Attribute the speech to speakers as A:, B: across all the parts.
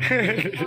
A: Hehehehe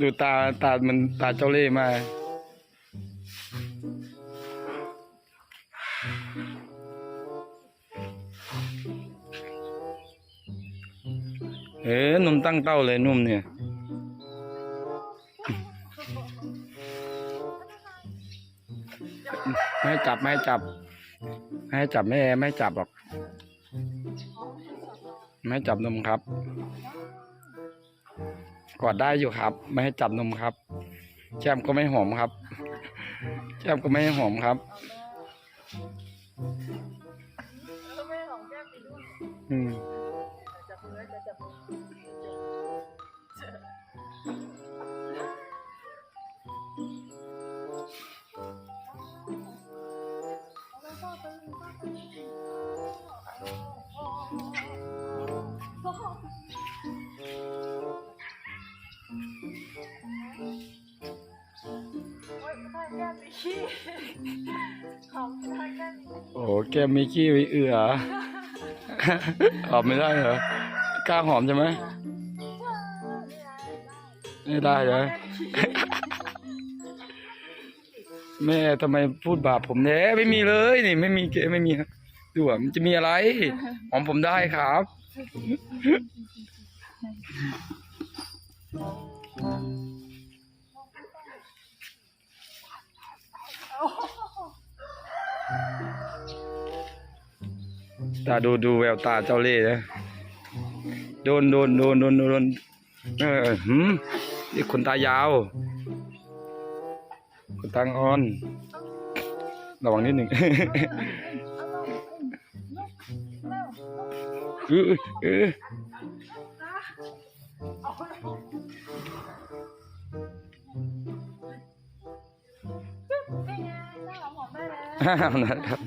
A: ดูตาตามันตาเจ้าเล่ห์มากเอ๊ะนุ่มตั้งเต้าเลยนุ่มเนี่ย ไม่จับ ไม่จับ ไม่ให้จับไม่แอไม่ให้จับหรอก ไม่ให้จับนมครับ กอดได้อยู่ครับ ไม่ให้จับนมครับแก้มก็ไม่หอมครับแก้มก็ไม่ให้หอมครับอืม โอ้โหแก้มมิกกี้ไปเอือ หอมไม่ได้เหรอกล้าหอมใช่ไหมไม่ได้เลยแม่ทำไมพูดบาปผมแท้ไม่มีเลยนี่ ไม่มีเกไม่มีครับดูอะมันจะมีอะไร หอมผมได้ครับ ตาดูดูแววตาเจ้าเล่ห์นะโดนโดนโดนโดนโดนเออหืมนี่ขนตายาวขนตางอ่อนระวังนิดหนึ่ง ออเออห้ามนะครับ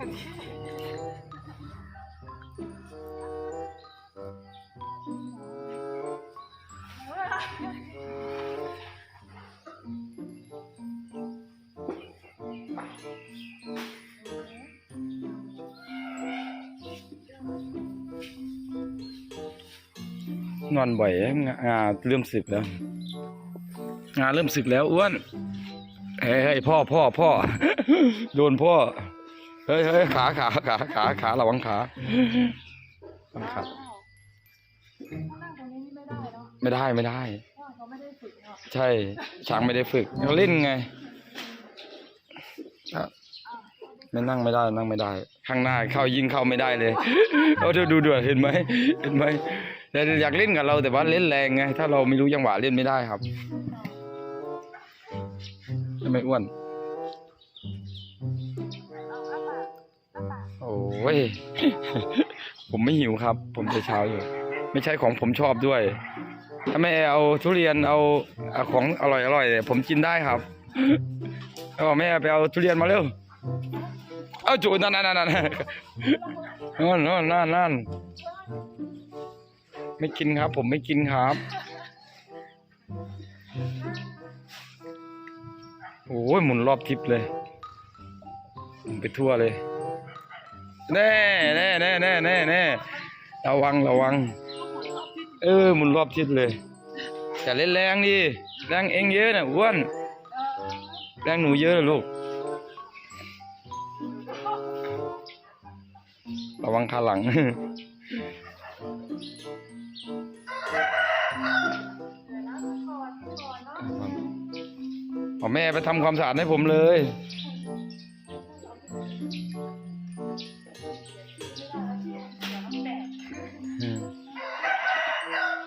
A: นอนบ่อยงางาเริ่มสึกแล้วงาเริ่มสึกแล้วอ้วนเฮ้ยพ่อพ่อพ่อโดนพ่อ ฮ้ยเฮ้ยขาขาขาขาขาระวังขาระวังขา
B: ไม่ได้
A: ไม่ได้ใช่ช้างไม่ได้ฝึกเขาเล่นไงไม่นั่งไม่ได้นั่งไม่ได้ ข้างหน้าเข้ายิงเข้าไม่ได้เลยเอาเธอดูด้วยเห็นไหมเห็นไหมแต่อยากเล่นกับเราแต่ว่าเล่นแรงไง ถ้าเราไม่รู้จังหวะเล่นไม่ได้ครับไมอ้วน โอ้ย ผมไม่หิวครับ ผมแต่เช้าอยู่ ไม่ใช่ของผมชอบด้วย ถ้าไม่เอาทุเรียนเอาเอาของอร่อยอร่อยผมกินได้ครับแล้วแม่ไปเอาทุเรียนมาเร็ว เอาจูนั่นนั่นนั่นนั่นนั่นนั่นนั่นไม่กินครับ ผมไม่กินครับโอ้ยหมุนรอบทิพย์เลย ไปทั่วเลย แน่แน่แน่แน่แน่แน่ระวังระวัง เออหมุนรอบทิศเลยอย่เล่นแรงดิแรงเองเยอะนะอ้วนแรงหนูเยอะนะลูก ระวังขาหลัง
B: พ่อนก่อนเนาะ
A: เอาแม่ไปทำความสะอาดให้ผมเลย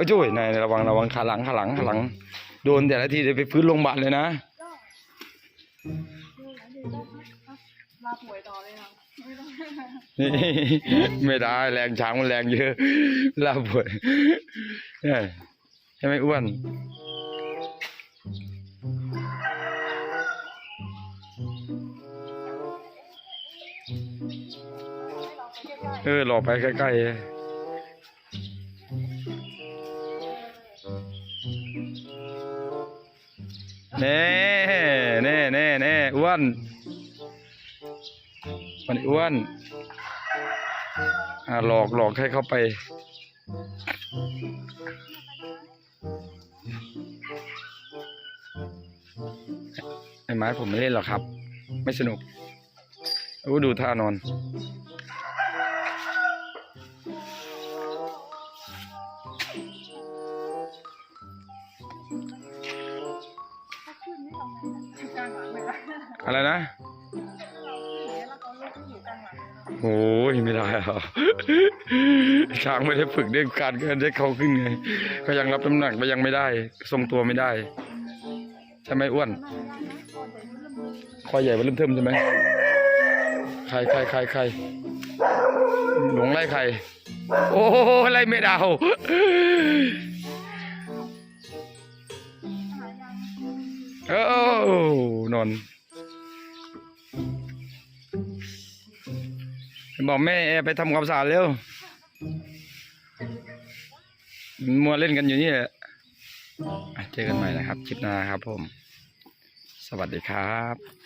A: โอ้ยจุ้ยนายระวังระวังขาหลังขาหลังขาหลัง โดนแต่ละทีเดี๋ยวไปฟื้นโรงพยาบาลเลยนะ
B: ลาป่วยต่อเลยนะไม่ต้อง
A: นี่ไม่ได้แรงช้างมันแรงเยอะลาป่วยเอ้ยใช่ไหมอ้วนเออหลอกไปใกล้ๆ แน่แน่แน่แน่อ้วนมันอ้วนอ่าหลอกหลอกให้เข้าไป ไอ้ไม้ผมไม่เล่นหรอกครับ ไม่สนุกโอ้ดูท่านอน
B: งเลยนะ
A: โอ้ยไม่ได้หรอกช้างไม่ได้ฝึกเรื่องการเงินได้เขาขึ้นไง ก็ยังรับน้ำหนักไปยังไม่ได้ ทรงตัวไม่ได้ ใช่ไหมอ้วน
B: นั่งได้นะก่อนเดี๋ยวนี้เริ่มมือ
A: คอยใหญ่ไปเริ่มเทิมใช่ไหมใครใครใครใครหลงไล่ใคร โอ้ไล่ไม่ดาว
B: หายัง
A: เออนอน บอกแม่แอไปทำความสะอาดเร็วมัวเล่นกันอยู่นี่แหละเจอกันใหม่นะครับคลิปหน้าครับผม สวัสดีครับ